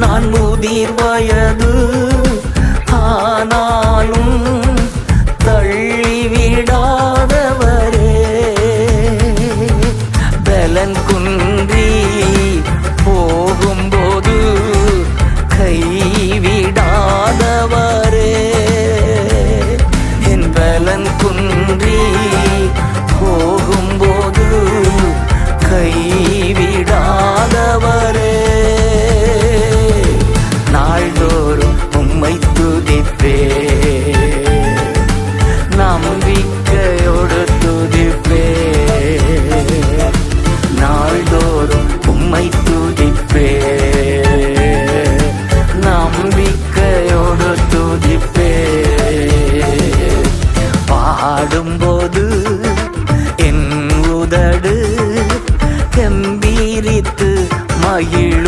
நான் முதிர் வயது. ஆனாலும் தள்ளிவிடாதவரே. பலன் துதிப்பே நம்பிக்கையோடு துதிப்பே நாள்தோறும் உம்மை துதிப்பே நம்பிக்கையோடு துதிப்பே பாடும்போது என் உதடு கம்பீரித்து மகிழ்